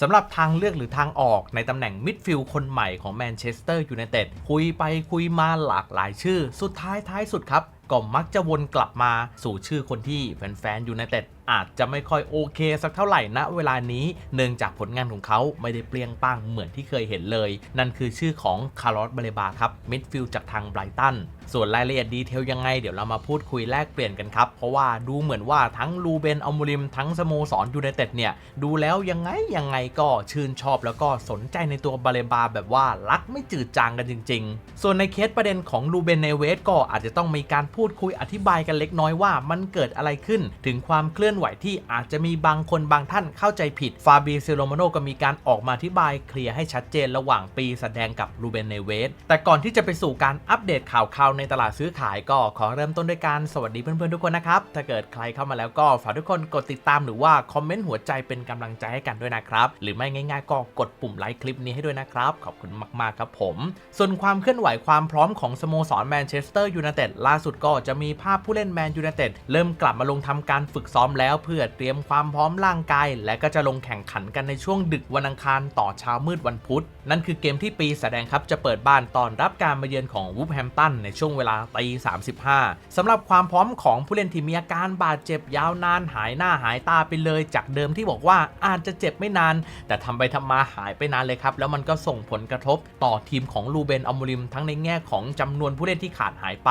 สำหรับทางเลือกหรือทางออกในตำแหน่งมิดฟิลด์คนใหม่ของแมนเชสเตอร์ยูไนเต็ดคุยไปคุยมาหลากหลายชื่อ สุดท้ายท้ายสุดครับก็มักจะวนกลับมาสู่ชื่อคนที่แฟนๆยูไนเต็ด อาจจะไม่ค่อยโอเคสักเท่าไหร่ณเวลานี้เนื่องจากผลงานของเขาไม่ได้เปลี่ยงป้างเหมือนที่เคยเห็นเลย นั่นคือชื่อของคาร์ลอสเบเลบาครับมิดฟิลด์จากทางไบรตันส่วนรายละเอียดดีเทลยังไง เดี๋ยวเรามาพูดคุยแลกเปลี่ยนกันครับ เพราะว่าดูเหมือนว่าทั้งลูเบนอัมูริม ทั้งสโมสรยูไนเต็ดเนี่ย ดูแล้วยังไง ยังไงก็ชื่นชอบแล้วก็สนใจในตัวบาเลบาแบบว่ารักไม่จืดจางกันจริง ๆ ส่วนในเคสประเด็นของลูเบนเนเวสก็อาจจะต้องมีการพูดคุยอธิบายกันเล็กน้อยว่ามันเกิดอะไรขึ้นถึงความเคลื่อนไหวที่อาจจะมีบางคนบางท่านเข้าใจผิด ฟาบีเซโลมาโนก็มีการออกมาอธิบายเคลียร์ให้ชัดเจนระหว่างปีแสดงกับลูเบนเนเวส แต่ก่อนที่จะไปสู่การอัปเดตข่าวคราวในตลาดซื้อขายก็ขอเริ่มต้นด้วยการสวัสดีเพื่อนๆทุกคนนะครับ ถ้าเกิดใครเข้ามาแล้วก็ฝากทุกคนกดติดตามหรือว่าคอมเมนต์หัวใจเป็นกำลังใจให้กันด้วยนะครับ หรือไม่ง่าย ๆ ก็กดปุ่มไลค์คลิปนี้ให้ด้วยนะครับ ขอบคุณมากๆครับผม ส่วนความเคลื่อนไหวความพร้อมของสโมสรแมนเชสเตอร์ยูไนเต็ดล่าสุดก็จะมีภาพผู้เล่นแมนยูไนเต็ดเริ่มกลับมาลงทำการฝึกซ้อมแล้วเพื่อเตรียมความพร้อมร่างกาย และก็จะลงแข่งขันกันในช่วงดึกวันอังคารต่อเช้ามืดวันพุธ นั่นคือเกมที่ปีแสดงครับจะเปิดบ้านตอนรับการมาเยือนของวูฟแฮมตันในช่วงเวลาตี35สำหรับความพร้อมของผู้เล่นที่มีอาการบาดเจ็บยาวนานหายหน้าหายตาไปเลยจากเดิมที่บอกว่าอาจจะเจ็บไม่นาน แต่ทำไปทำมาหายไปนานเลยครับ แล้วมันก็ส่งผลกระทบต่อทีมของลูเบนอมูริม ทั้งในแง่ของจำนวนผู้เล่นที่ขาดหายไป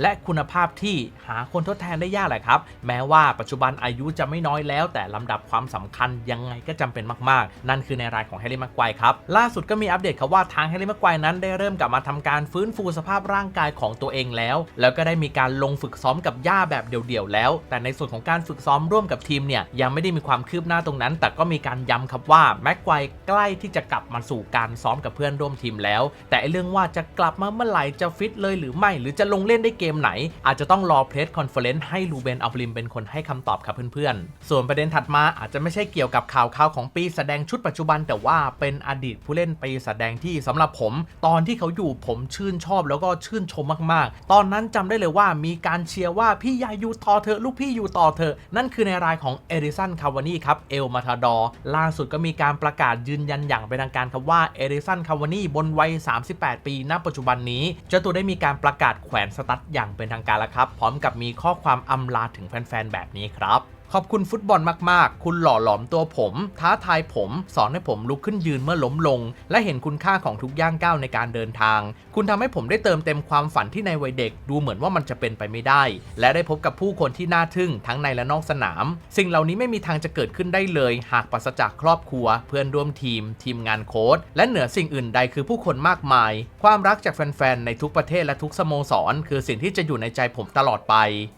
และคุณภาพที่หาคนทดแทนได้ยากแหละครับ แม้ว่าปัจจุบันอายุจะไม่น้อยแล้ว แต่ลำดับความสำคัญยังไงก็จำเป็นมากๆ นั่นคือในรายของแฮร์รี่แม็กไกว์ครับ ล่าสุดก็มีอัปเดตครับว่าทางแฮร์รี่แม็กไกว์นั้นได้เริ่มกลับมาทำการฟื้นฟูสภาพร่างกายของตัวเองแล้ว แล้วก็ได้มีการลงฝึกซ้อมกับย่าแบบเดี่ยวๆแล้ว แต่ในส่วนของการฝึกซ้อมร่วมกับทีมเนี่ยยังไม่ได้มีความคืบหน้าตรงนั้น แต่ก็มีการย้ำครับว่าแม็กไกว์ใกล้ที่จะกลับมาสู่การซ้อมกับเพื่อนร่วมทีมแล้ว แต่เรื่องว่าจะกลับมาเมื่อไหร่จะฟิตเลยหรือไม่ หรือจะลงเล่นได้เกมไหน อาจจะต้องรอเพรสคอนเฟอเรนซ์ให้ลูเบนอัลบริมเป็นคนให้คำตอบครับเพื่อนๆ ส่วนประเด็นถัดมาอาจจะไม่ใช่เกี่ยวกับข่าวข่าวของปีแสดงชุดปัจจุบัน แต่ว่าเป็นอดีตผู้เล่นปีแสดงที่สำหรับผม ตอนที่เขาอยู่ผมชื่นชอบแล้วก็ชื่นชมมากๆ ตอนนั้นจำได้เลยว่ามีการเชียร์ว่าพี่ยาอยู่ต่อเถอลูกพี่อยู่ต่อเถอนั่นคือในรายของเอริสันคาวานี่ครับเอลมาทาดอร์ล่าสุดก็มีการประกาศยืนยันอย่างเป็นทางการครับว่าเอริสันคาวานี่บนวัย 38 ปี ณ ปัจจุบันนี้ เจ้าตัวได้มีการประกาศแขวนสตั๊ดอย่างเป็นทางการแล้วครับ พร้อมกับมีข้อความอำลาถึงแฟน ๆ แบบนี้ครับ ขอบคุณฟุตบอลมากๆ คุณหล่อหลอมตัวผม ท้าทายผม สอนให้ผมลุกขึ้นยืนเมื่อล้มลง และเห็นคุณค่าของทุกย่างก้าวในการเดินทาง คุณทำให้ผมได้เติมเต็มความฝันที่ในวัยเด็ก ดูเหมือนว่ามันจะเป็นไปไม่ได้ และได้พบกับผู้คนที่น่าทึ่งทั้งในและนอกสนาม สิ่งเหล่านี้ไม่มีทางจะเกิดขึ้นได้เลย หากปราศจากครอบครัว เพื่อนร่วมทีม ทีมงานโค้ชและเหนือสิ่งอื่นใดคือผู้คนมากมาย ความรักจากแฟนๆในทุกประเทศและทุกสโมสร คือสิ่งที่จะอยู่ในใจผมตลอดไป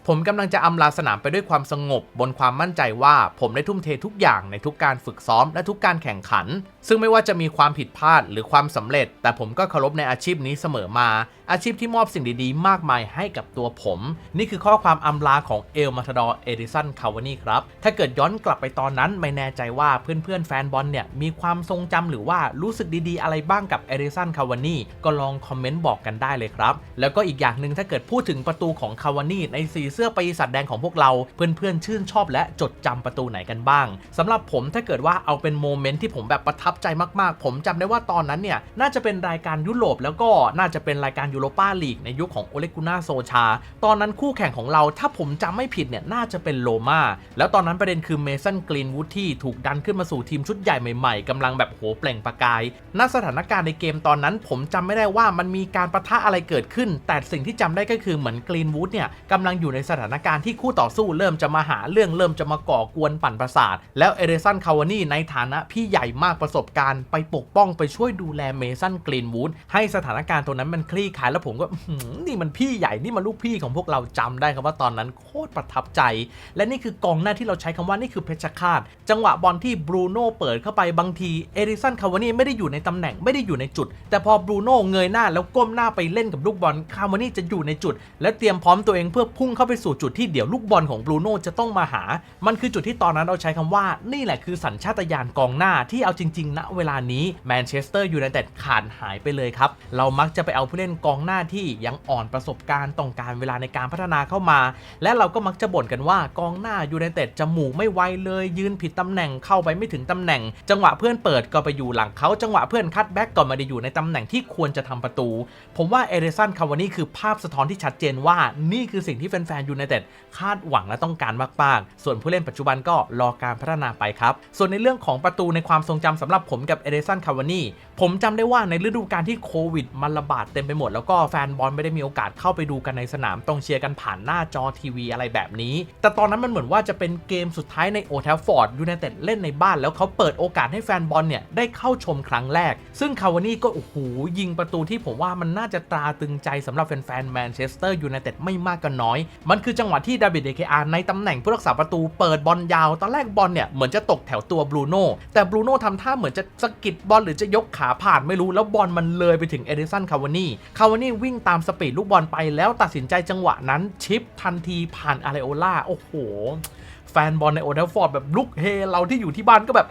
ผมกำลังจะอำลาสนามไปด้วยความสงบบนความมั่นใจว่าผมได้ทุ่มเททุกอย่างในทุกการฝึกซ้อมและทุกการแข่งขัน ซึ่งไม่ว่าจะมีความผิดพลาดหรือความสำเร็จ แต่ผมก็เคารพในอาชีพนี้เสมอมา อาชีพที่มอบสิ่งดีๆ มากมายให้กับตัวผม นี่คือข้อความอำลาของเอลมาทดอร์เอดิสันคาวานี่ครับ ถ้าเกิดย้อนกลับไปตอนนั้น ไม่แน่ใจว่าเพื่อนๆแฟนบอลเนี่ยมีความทรงจำหรือว่ารู้สึกดีๆ อะไรบ้างกับเอดิสันคาวานี่ก็ลองคอมเมนต์บอกกันได้เลยครับ แล้วก็อีกอย่างหนึ่งถ้าเกิดพูดถึงประตูของคาวานี่ในสีเสื้อปีศาจแดงของพวกเราเพื่อนๆชื่นชอบและจดจำประตูไหนกันบ้างสำหรับผมถ้าเกิดว่าเอาเป็นโมเมนต์ที่ผมแบบประทับใจมากๆ ผมจำได้ว่าตอนนั้นเนี่ยน่าจะเป็นรายการยุโรปแล้วก็น่าจะเป็นรายการยูโรปาลีกในยุคของโอเลกุน่าโซชา ตอนนั้นคู่แข่งของเราถ้าผมจำไม่ผิดเนี่ยน่าจะเป็นโลมาแล้วตอนนั้นประเด็นคือเมสันกรีนวูดที่ถูกดันขึ้นมาสู่ทีมชุดใหญ่ใหม่ๆกำลังแบบโหเปล่งประกายณสถานการณ์ในเกมตอนนั้น ผมจำไม่ได้ว่ามันมีการประทะอะไรเกิดขึ้น แต่สิ่งที่จำได้ก็คือเหมือนกรีนวูดเนี่ยกำลังอยู่ในสถานการณ์ที่คู่ต่อสู้เริ่มจะมาหาเรื่องเริ่มจะมาก่อกวนปั่นประสาท แล้วเอเดสันคาวานี่ในฐานะพี่ใหญ่มากประสบการณ์ไปปกป้องไปช่วยดูแลเมสันกรีนวูดให้สถานการณ์ตรงนั้นมันคลี่คลายแล้วผมก็นี่มันพี่ใหญ่นี่มันลูกพี่ของพวกเราจำได้ครับว่าตอนนั้นโคตรประทับใจ และนี่คือกองหน้าที่เราใช้คำว่านี่คือเพชรฆาต จังหวะบอลที่บรูโน่เปิดเข้าไปบางทีเอริสันคาวานี่ไม่ได้อยู่ในตำแหน่งไม่ได้อยู่ในจุด แต่พอบรูโน่เงยหน้าแล้วก้มหน้าไปเล่นกับลูกบอลคาวานี่จะอยู่ในจุด และเตรียมพร้อมตัวเองเพื่อพุ่งเข้าไปสู่จุดที่เดี๋ยวลูกบอลของบรูโน่จะต้องมาหา มันคือจุดที่ตอนนั้นเราใช้คำว่านี่แหละคือสัญชาตญาณกองหน้าที่เอาจริงๆณเวลานี้แมนเชสเตอร์ยูไนเต็ดขาดหายไปเลยครับ เรามักจะไปเอาผู้เล่นกององหน้าที่ยังอ่อนประสบการณ์ต้องการเวลาในการพัฒนาเข้ามา และเราก็มักจะบ่นกันว่ากองหน้ายูไนเต็ดจมูกไม่ไวเลย ยืนผิดตำแหน่งเข้าไปไม่ถึงตำแหน่ง จังหวะเพื่อนเปิดก็ไปอยู่หลังเขาจังหวะเพื่อนคัดแบ็กก็ไม่ได้อยู่ในตำแหน่งที่ควรจะทำประตู ผมว่าเอเดสันคาวานี่คือภาพสะท้อนที่ชัดเจนว่านี่คือสิ่งที่แฟนๆยูไนเต็ดคาดหวังและต้องการมากๆ ส่วนผู้เล่นปัจจุบันก็รอการพัฒนาไปครับ ส่วนในเรื่องของประตูในความทรงจำสำหรับผมกับเอเดสันคาวานี่ผมจำได้ว่าในฤดูกาลที่โควิดมันระบาดเต็มไปหมด แล้วก็แฟนบอลไม่ได้มีโอกาสเข้าไปดูกันในสนามต้องเชียร์กันผ่านหน้าจอทีวีอะไรแบบนี้ แต่ตอนนั้นมันเหมือนว่าจะเป็นเกมสุดท้ายในโอเทลฟอร์ดยูไนเต็ดเล่นในบ้านแล้วเขาเปิดโอกาสให้แฟนบอลเนี่ยได้เข้าชมครั้งแรก ซึ่งคาวานี่ก็โอ้โหยิงประตูที่ผมว่ามันน่าจะตราตึงใจสำหรับแฟนๆแมนเชสเตอร์ยูไนเต็ดไม่มากก็น้อย มันคือจังหวะที่ดาวิดเดเคอาในตำแหน่งผู้รักษาประตูเปิดบอลยาว ตอนแรกบอลเนี่ยเหมือนจะตกแถวตัวบรูโน่แต่บรูโน่ทำท่าเหมือนจะสะกิดบอลหรือจะยกขาผ่านไม่รู้แล้วบอลมันเลยไปถึงเอเดสันคาวานี่คาวานี่วิ่งตามสปีดลูกบอลไปแล้วตัดสินใจจังหวะนั้นชิปทันทีผ่านอาเลโอล่าโอ้โห แฟนบอลในโอเดลฟอร์ดแบบลุกเฮเราที่อยู่ที่บ้านก็แบบ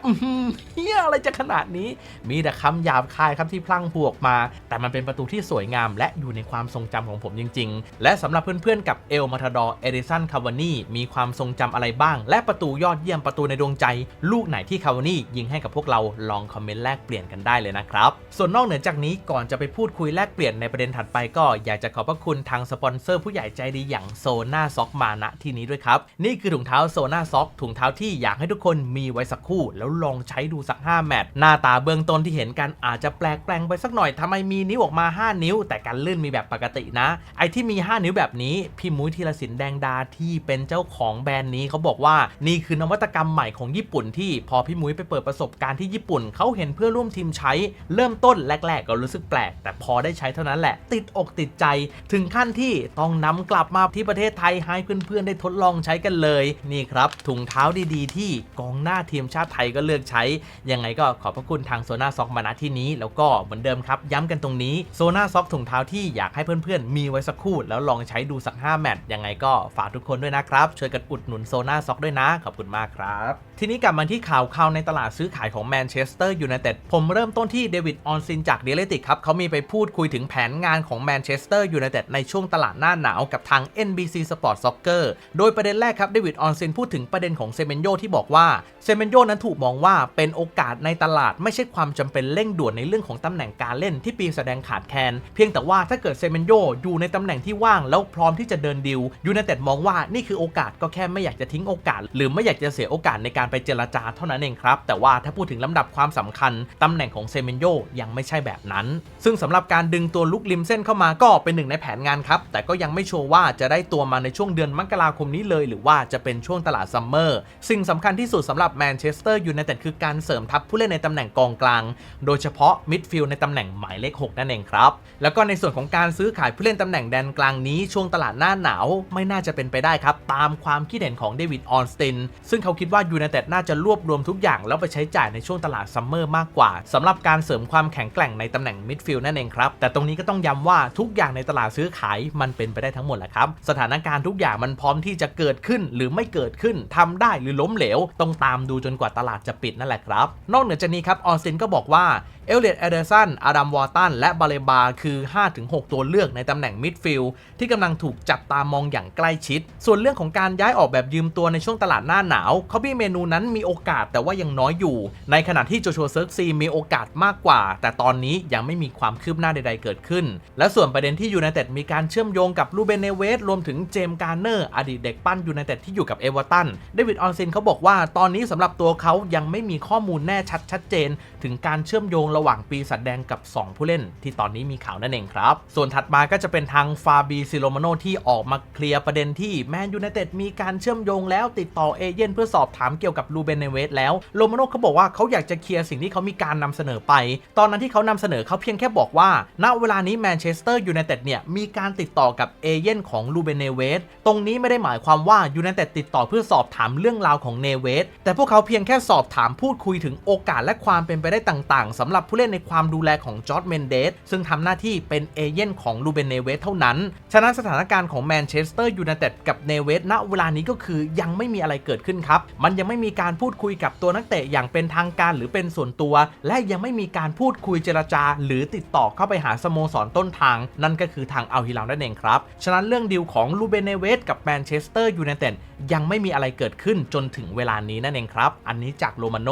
เฮียอะไรจะขนาดนี้ มีแต่คำหยาบคายครับที่พลั่งพรูออกมา แต่มันเป็นประตูที่สวยงาม และอยู่ในความทรงจำของผมจริง ๆ และสำหรับเพื่อนๆกับเอลมาทาดอร์เอดิสันคาวานี่มีความทรงจำอะไรบ้าง และประตูยอดเยี่ยมประตูในดวงใจ ลูกไหนที่คาวานี่ยิงให้กับพวกเราลองคอมเมนต์แลกเปลี่ยนกันได้เลยนะครับส่วนนอกเหนือจากนี้ก่อนจะไปพูดคุยแลกเปลี่ยนในประเด็นถัดไปก็อยากจะขอบพระคุณทางสปอนเซอร์ผู้ใหญ่ใจดีอย่างโซน่าซ็อกมาณที่นี้ด้วยครับนี่คือถุงเท้าโซนาซ็อกถุงเท้าที่อยากให้ทุกคนมีไว้สักคู่ แล้วลองใช้ดูสัก 5 แมตช์หน้าตาเบื้องต้นที่เห็นกันอาจจะแปลกแปลงไปสักหน่อยทำไมมีนิ้วออกมา 5 นิ้ว แต่การลื่นมีแบบปกตินะ ไอที่มี 5 นิ้วแบบนี้ พี่มุ้ยธีรศิลป์แดงดาที่เป็นเจ้าของแบรนด์นี้เขาบอกว่านี่คือนวัตกรรมใหม่ของญี่ปุ่นที่พอพี่มุ้ยไปเปิดประสบการณ์ที่ญี่ปุ่นเขาเห็นเพื่อร่วมทีมใช้ เริ่มต้นแรก ๆ ก็รู้สึกแปลก แต่พอได้ใช้เท่านั้นแหละ ติดอกติดใจ ถึงขั้นที่ต้องนำกลับมาที่ประเทศไทยให้เพื่อนๆได้ทดลองใช้กันเลยนี่ครับถุงเท้าดีๆ ที่กองหน้าทีมชาติไทยก็เลือกใช้ ยังไงก็ขอบพระคุณทางโซนาซ็อกมาณที่นี้ แล้วก็เหมือนเดิมครับ ย้ำกันตรงนี้โซนาซ็อกถุงเท้าที่อยากให้เพื่อนๆ มีไว้สักคู่ แล้วลองใช้ดูสัก 5 แมตช์ยังไงก็ฝากทุกคนด้วยนะครับ ช่วยกันอุดหนุนโซนาซ็อกด้วยนะ ขอบคุณมากครับ ทีนี้กลับมาที่ข่าวข่าวในตลาดซื้อขายของแมนเชสเตอร์ยูไนเต็ดผมเริ่มต้นที่เดวิดออนซินจากเดลติกครับเขามีไปพูดคุยถึงแผนงานของแมนเชสเตอร์ยูไนเต็ดในช่วงตลาดหน้าหนาวกับทาง NBC Sport Soccer โดยประเด็นแรกครับเดวิดออนซินพูดถึงประเด็นของเซเมนโยที่บอกว่าเซเมนโยนั้นถูกมองว่าเป็นโอกาสในตลาดไม่ใช่ความจำเป็นเร่งด่วนในเรื่องของตำแหน่งการเล่นที่ปีแสดงขาดแคลนเพียงแต่ว่าถ้าเกิดเซเมนโยอยู่ในตำแหน่งที่ว่างแล้วพร้อมที่จะเดินดิวยูไนเต็ดมองว่านี่คือโอกาสก็แค่ไม่อยากจะทิ้งโอกาส หรือไม่อยากจะเสียโอกาสในการไปเจรจาเท่านั้นเองครับแต่ว่าถ้าพูดถึงลำดับความสำคัญตำแหน่งของเซเมนโยยังไม่ใช่แบบนั้น ซึ่งสำหรับการดึงตัวลุกริมเส้นเข้ามาก็เป็นหนึ่งในแผนงานครับแต่ก็ยังไม่ชัวร์ว่าจะได้ตัวมาในช่วงเดือนมกราคมนี้เลย หรือว่าจะเป็นช่วงตลาดซัมเมอร์สิ่งสำคัญที่สุดสำหรับแมนเชสเตอร์ยูไนเต็ดคือการเสริมทัพผู้เล่นในตำแหน่งกองกลาง โดยเฉพาะมิดฟิลด์ในตำแหน่งหมายเลข 6 นั่นเองครับ แล้วก็ในส่วนของการซื้อขายผู้เล่นตำแหน่งแดนกลางนี้ช่วงตลาดหน้าหนาวไม่น่าจะเป็นไปได้ครับ ตามความคิดเห็นของเดวิดออนสตินซึ่งเขาคิดว่ายูไนเต็ดน่าจะรวบรวมทุกอย่างแล้วไปใช้จ่ายในช่วงตลาดซัมเมอร์มากกว่าสำหรับการเสริมความแข็งแกร่งในตำแหน่งมิดฟิลด์นั่นเองครับแต่ตรงนี้ก็ต้องย้ำว่าทุกอย่างในตลาดซื้อขายมันเป็นไปได้ทั้งหมดแหละครับสถานการณ์ทุกอย่างมันพร้อมที่จะเกิดขึ้นหรือไม่เกิดขึ้นทำได้หรือล้มเหลว ต้องตามดูจนกว่าตลาดจะปิดนั่นแหละครับ นอกเหนือจากนี้ครับออนซินก็บอกว่าเอลเลียดเอเดอร์สันอาดัมวอร์ตัน และบาเลบาคือ 5-6 ตัวเลือกในตำแหน่งมิดฟิลด์ที่กำลังถูกจับตามองอย่างใกล้ชิด ส่วนเรื่องของการย้ายออกแบบยืมตัวในช่วงตลาดหน้าหนาวเขาบี้เมนูนั้นมีโอกาสแต่ว่ายังน้อยอยู่ ในขณะที่โจชัวเซิร์กซีมีโอกาสมากกว่า แต่ตอนนี้ยังไม่มีความคืบหน้าใด ๆ เกิดขึ้น และส่วนประเด็นที่ยูไนเต็ดมีการเชื่อมโยงกับลูเบเนเวสรวมถึงเจมส์การ์เนอร์อดีตเด็กปั้นยูไนเต็ดที่อยู่กับเอเวอร์ตันเดวิดออนซินเขาบอกว่าตอนนี้สำหรับตัวเขายังไม่มีข้อมูลแน่ชัดชัดเจน ถึงการเชื่อมโยงระหว่างปีศาจแดงกับ 2 ผู้เล่น ที่ตอนนี้มีข่าวนั่นเองครับ ส่วนถัดมาก็จะเป็นทางฟาบีซิโลมาโนที่ออกมาเคลียร์ประเด็นที่แมนยูไนเต็ดมีการเชื่อมโยงแล้วติดต่อเอเย่นเพื่อสอบถามเกี่ยวกับลูเบนเนเวสแล้วโลมาโนเขาบอกว่าเขาอยากจะเคลียร์สิ่งที่เขามีการนำเสนอไป ตอนนั้นที่เขานำเสนอเขาเพียงแค่บอกว่า ณเวลานี้แมนเชสเตอร์ยูไนเต็ดเนี่ยมีการติดต่อกับเอเย่นของลูเบนเนเวสตรงนี้ไม่ได้หมายความว่ายูไนเต็ดติดต่อเพื่อสอบถามเรื่องราวของเนเวส แต่พวกเขาเพียงแค่สอบถามพูดคุยถึงโอกาสและความเป็นไปได้ต่างๆสำหรับผู้เล่นในความดูแลของจอร์ดเมนเดสซึ่งทำหน้าที่เป็นเอเย่นของลูเบนเนเวสเท่านั้น ฉะนั้นสถานการณ์ของแมนเชสเตอร์ยูไนเต็ดกับเนเวสณเวลานี้ก็คือยังไม่มีอะไรเกิดขึ้นครับ มันยังไม่มีการพูดคุยกับตัวนักเตะอย่างเป็นทางการหรือเป็นส่วนตัว และยังไม่มีการพูดคุยเจรจา หรือติดต่อเข้าไปหาสโมสรต้นทาง นั่นก็คือทางอัลฮิลาลนั่นเองครับ ฉะนั้นเรื่องดีลของลูเบนเนเวสกับแมนเชสเตอร์ยูไนเต็ดยังไม่มีีอะไรเกิดขึ้นจนถึงเวลานี้นั่นเองครับ อันนี้จากโรมาโน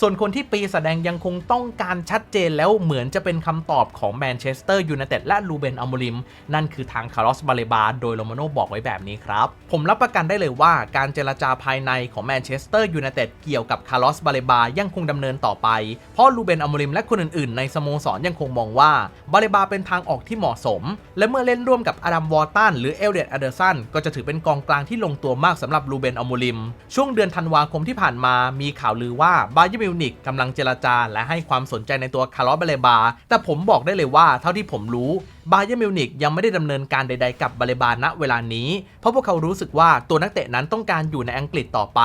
ส่วนคนที่ปีแสดงยังคงต้องการชัดเจนแล้วเหมือนจะเป็นคำตอบของแมนเชสเตอร์ยูไนเต็ดและลูเบนอัมโมริม นั่นคือทางคาร์ลอสบาเลบาโดยโรมาโนบอกไว้แบบนี้ครับ ผมรับประกันได้เลยว่าการเจรจาภายในของแมนเชสเตอร์ยูไนเต็ดเกี่ยวกับคาร์ลอสบาเลบายังคงดำเนินต่อไป เพราะลูเบนอัมโมริมและคนอื่นๆ ในสโมสรยังคงมองว่าบาเลบาเป็นทางออกที่เหมาะสม และเมื่อเล่นร่วมกับอดัมวอร์ตันหรือเอลเดดอเดอร์สันก็จะถือเป็นกองกลางที่ลงตัวมากสำหรับลูเบนอัมโมริม ช่วงเดือนธันวาคมที่ผ่านมามีข่าวลือว่าบาเยอร์มิวนิกกำลังเจรจาและให้ความสนใจในตัวคาร์ลอสบเลบา แต่ผมบอกได้เลยว่าเท่าที่ผมรู้บาเยอร์มิวนิกยังไม่ได้ดำเนินการใด ๆกับบาเลบาณเวลานี้ เพราะพวกเขารู้สึกว่าตัวนักเตะนั้นต้องการอยู่ในอังกฤษต่อไป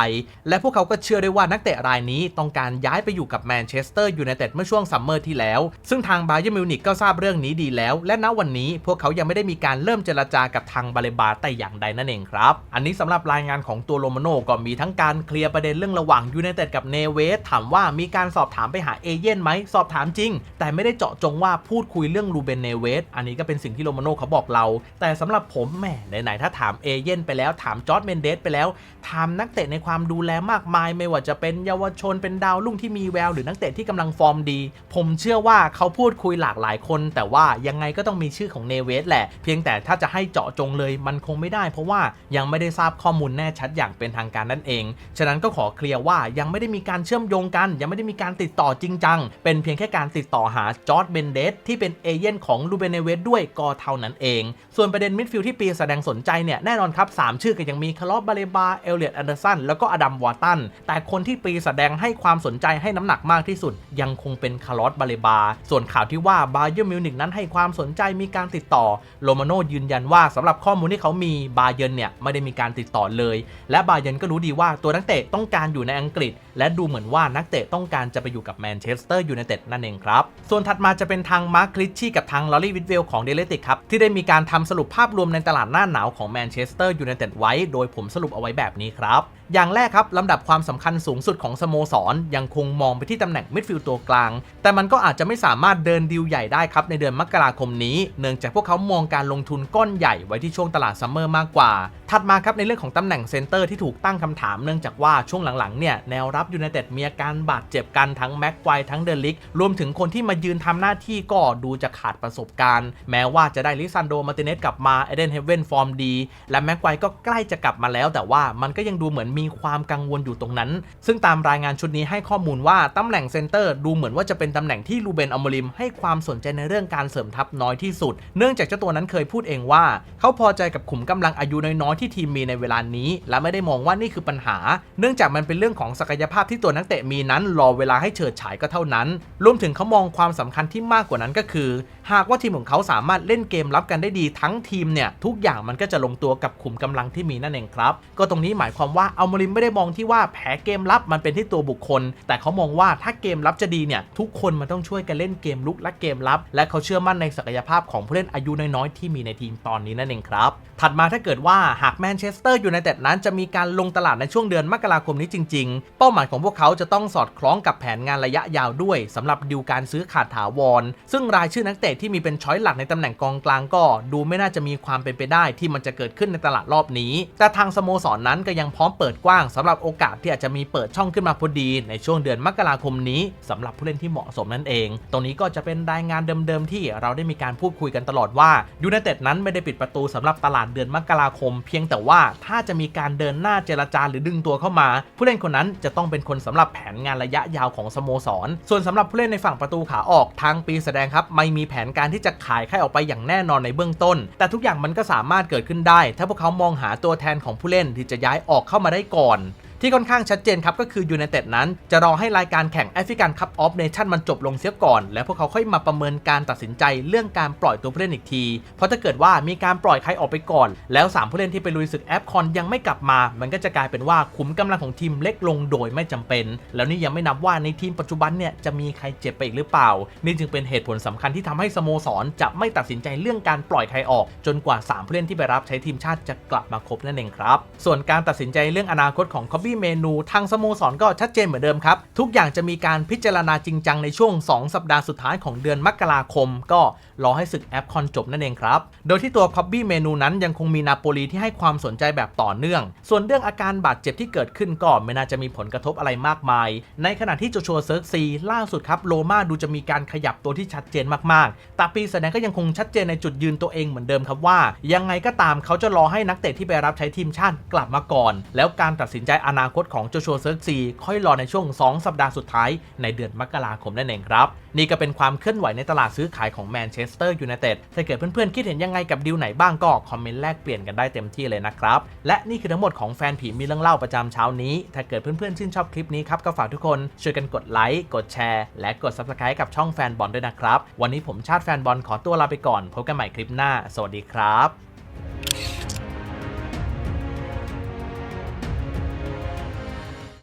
และพวกเขาก็เชื่อได้ว่านักเตะรายนี้ต้องการย้ายไปอยู่กับแมนเชสเตอร์ยูไนเต็ดเมื่อช่วงซัมเมอร์ที่แล้ว ซึ่งทางบาเยอร์มิวนิกก็ทราบเรื่องนี้ดีแล้ว และณวันนี้พวกเขายังไม่ได้มีการเริ่มเจรจากับทางบาเลบาแต่อย่างใดนั่นเองครับ อันนี้สำหรับรายงานของตัวโรมาโนก็มีทั้งการเคลียร์ประเด็นเรื่องระหว่างยูไนเต็ดกับเนเวสถามว่ามีการสอบถามไปหาเอเย่นไหมสอบถามจริง แต่ไม่ได้เจาะจงว่าพูดคุยเรื่องรูเบนเนเวสอันนี้ก็เป็นสิ่งที่โรมาโนเขาบอกเรา แต่สำหรับผมแหมไหนๆถ้าถามเอเย่นไปแล้วถามจอร์ดเมนเดสไปแล้ว ถามนักเตะในความดูแลมากมาย ไม่ว่าจะเป็นเยาวชนเป็นดาวรุ่งที่มีแววหรือนักเตะที่กำลังฟอร์มดี ผมเชื่อว่าเขาพูดคุยหลากหลายคน แต่ว่ายังไงก็ต้องมีชื่อของเนเวสแหละ เพียงแต่ถ้าจะให้เจาะจงเลยมันคงไม่ได้ เพราะว่ายังไม่ได้ทราบข้อมูลแน่ชัดอย่างเป็นทางการนั่นเอง ฉะนั้นก็ขอเคลียร์ว่ายังไม่ได้มีการเชื่อมโยงกัน ยังไม่ได้มีการติดต่อจริงจังเป็นเพียงแค่การติดต่อหาจอร์ดเบนเดสที่เป็นเอเย่นของลูเบเนเวสด้วยก็เท่านั้นเอง ส่วนประเด็นมิดฟิลด์ที่ปีแสดงสนใจเนี่ยแน่นอนครับ 3 ชื่อก็ยังมีคาร์ลบาเลบา เอลเลียตแอนเดอร์สัน แล้วก็อดัมวอร์ตัน แต่คนที่ปีแสดงให้ความสนใจให้น้ำหนักมากที่สุด ยังคงเป็นคาร์ลบาเลบา ส่วนข่าวที่ว่าบาเยอร์มิวนิกนั้นให้ความสนใจมีการติดต่อ โรมาโนยืนยันว่าสำหรับข้อมูลที่เขามีบาเยอร์เนี่ยไม่ได้มีการติดต่อเลย และบาเยอร์ก็รู้ดีว่าตัวนักเตะต้องการอยู่ในอังกฤษ และดูเหมือนว่านักเตะต้องการจะไปอยู่กับแมนเชสเตอร์ยูไนเต็ดนั่นเองครับส่วนถัดมาจะเป็นทางมาร์คคลิชชี่กับทางลอรี่วิดเวลของเดลติกครับ ที่ได้มีการทำสรุปภาพรวมในตลาดหน้าหนาวของแมนเชสเตอร์ยูไนเต็ดไว้ โดยผมสรุปเอาไว้แบบนี้ครับอย่างแรกครับลำดับความสำคัญสูงสุดของสโมสร ยังคงมองไปที่ตำแหน่งมิดฟิลด์ตัวกลาง แต่มันก็อาจจะไม่สามารถเดินดีลใหญ่ได้ครับในเดือนมกราคมนี้เนื่องจากพวกเขามองการลงทุนก้อนใหญ่ไว้ที่ช่วงตลาดซัมเมอร์มากกว่า ถัดมาครับในเรื่องของตำแหน่งเซนเตอร์ที่ถูกตั้งคำถามเนื่องจากว่าช่วงหลังๆเนี่ยแนวรับยูไนเต็ดมีอาการบาดเจ็บกันทั้งแม็กไกวทั้งเดลิกรวมถึงคนที่มายืนทำหน้าที่ก็ดูจะขาดประสบการณ์ แม้ว่าจะได้ลิซันโดมาร์ติเนสกลับมาเอเดนเฮเว่นฟอร์มดี และแม็กไกวก็ใกล้จะกลับมาแล้ว แต่ว่ามันก็ยังดูเหมือนมีความกังวลอยู่ตรงนั้น ซึ่งตามรายงานชุดนี้ให้ข้อมูลว่าตำแหน่งเซนเตอร์ดูเหมือนว่าจะเป็นตำแหน่งที่ลูเบนอมริมให้ความสนใจในเรื่องการเสริมทัพน้อยที่สุด เนื่องจากเจ้าตัวนั้นเคยพูดเองว่า เขาพอใจกับขุมกำลังอายุน้อยๆที่ทีมมีในเวลานี้ และไม่ได้มองว่านี่คือปัญหา เนื่องจากมันเป็นเรื่องของศักยภาพที่ตัวนักเตะมีนั้น รอเวลาให้เฉิดฉายก็เท่านั้น รวมถึงเขามองความสำคัญที่มากกว่านั้นก็คือ หากว่าทีมของเขาสามารถเล่นเกมรับกันได้ดีทั้งทีมเนี่ยทุกอย่างมันก็จะลงตัวกับขุมกำลังที่มีนั่นเองครับ ก็ตรงนี้หมายความว่าอัลโมริมไม่ได้มองที่ว่าแผลเกมรับมันเป็นที่ตัวบุคคล แต่เขามองว่าถ้าเกมรับจะดีเนี่ยทุกคนมันต้องช่วยกันเล่นเกมลุกและเกมรับ และเขาเชื่อมั่นในศักยภาพของผู้เล่นอายุน้อยๆที่มีในทีมตอนนี้นั่นเองครับ ถัดมาถ้าเกิดว่าหากแมนเชสเตอร์อยูไนเต็ดนั้นจะมีการลงตลาดในช่วงเดือนมกราคมนี้จริง ๆ เป้าหมายของพวกเขาจะต้องสอดคล้องกับแผนงานระยะยาวด้วยสำหรับดิวการซื้อขาดถาวร ซึ่งรายชื่อนักเตะที่มีเป็นช้อยหลักในตำแหน่งกองกลางก็ ดูไม่น่าจะมีความเป็นไปได้ที่มันจะเกิดขึ้นในตลาดรอบนี้ แต่ทางสโมสรนนั้นก็ยังพร้อมเปิดกว้างสำหรับโอกาสที่อาจจะมีเปิดช่องขึ้นมาพอดีในช่วงเดือนมกราคมนี้สำหรับผู้เล่นที่เหมาะสมนั่นเอง ตรงนี้ก็จะเป็นรายงานเดิมๆที่เราได้มีการพูดคุยกันตลอดว่ายูไนเต็ดนั้นไม่ได้ปิดประตูสำหรับตลาดเดือนมกราคม เพียงแต่ว่าถ้าจะมีการเดินหน้าเจรจาหรือดึงตัวเข้ามา ผู้เล่นคนนั้นจะต้องเป็นคนสำหรับแผนงานระยะยาวของสโมสร ส่วนสำหรับผู้เล่นในฝั่งประตูขาออกทางปีแสดงครับไม่มีแผนการที่จะขายใครออกไปอย่างแน่นอนในเบื้องต้น แต่ทุกอย่างมันก็สามารถเกิดขึ้นได้ ถ้าพวกเขามองหาตัวแทนของผู้เล่นที่จะย้ายออกเข้ามาได้ก่อน ที่ค่อนข้างชัดเจนครับก็คือยูไนเต็ดนั้น จะรอให้รายการแข่งแอฟริกันคัพออฟเนชั่นมันจบลงเสียก่อน แล้วพวกเขาค่อยมาประเมินการตัดสินใจเรื่องการปล่อยตัวผู้เล่นอีกที เพราะถ้าเกิดว่ามีการปล่อยใครออกไปก่อน แล้วสามผู้เล่นที่ไปลุยศึกแอฟคอนยังไม่กลับมา มันก็จะกลายเป็นว่าขุมกำลังของทีมเล็กลงโดยไม่จำเป็น แล้วนี่ยังไม่นับว่าในทีมปัจจุบันเนี่ยจะมีใครเจ็บไปอีกหรือเปล่า นี่จึงเป็นเหตุผลสำคัญที่ทำให้สโมสรจะไม่ตัดสินใจเรื่องการปล่อยใครออก จนกว่า3ผู้เล่นที่ไปรับใช้ทีมชาติจะกลับมาครบนั่นเองครับส่วนการตัดสินใจเรื่องอนาคตของคอบบี้เมนูทางสโมสรก็ชัดเจนเหมือนเดิมครับ ทุกอย่างจะมีการพิจารณาจริงจังในช่วง 2 สัปดาห์สุดท้ายของเดือนมกราคม ก็รอให้ศึกแอปคอนจบนั่นเองครับ โดยที่ตัวคอบบี้เมนูนั้นยังคงมีนาโปลีที่ให้ความสนใจแบบต่อเนื่อง ส่วนเรื่องอาการบาดเจ็บที่เกิดขึ้นก็ไม่น่าจะมีผลกระทบอะไรมากมาย ในขณะที่โจชัวเซิร์กซีล่าสุดครับโลมาดูจะมีการขยับตัวที่ชัดเจนมากๆตาปีแสดงก็ยังคงชัดเจนในจุดยืนตัวเองเหมือนเดิมครับว่า ยังไงก็ตามเขาจะรอให้นักเตะที่ไปรับใช้ทีมชาติกลับมาก่อน แล้วการตัดสินใจอนานาคตของโจชัวเซิร์กซีค่อยรอในช่วง 2 สัปดาห์สุดท้ายในเดือนมกราคมนั่นเองครับ นี่ก็เป็นความเคลื่อนไหวในตลาดซื้อขายของแมนเชสเตอร์ยูไนเต็ดถ้าเกิดเพื่อนๆ คิดเห็นยังไงกับดีลไหนบ้างก็คอมเมนต์แลกเปลี่ยนกันได้เต็มที่เลยนะครับ และนี่คือทั้งหมดของแฟนผีมีเรื่องเล่าประจำเช้านี้ ถ้าเกิดเพื่อนๆชื่นชอบคลิปนี้ครับก็ฝากทุกคนช่วยกันกดไลค์กดแชร์และกด subscribe กับช่องแฟนบอลด้วยนะครับวันนี้ผมชาติแฟนบอลขอตัวลาไปก่อนพบกันใหม่คลิปหน้า สวัสดีครับ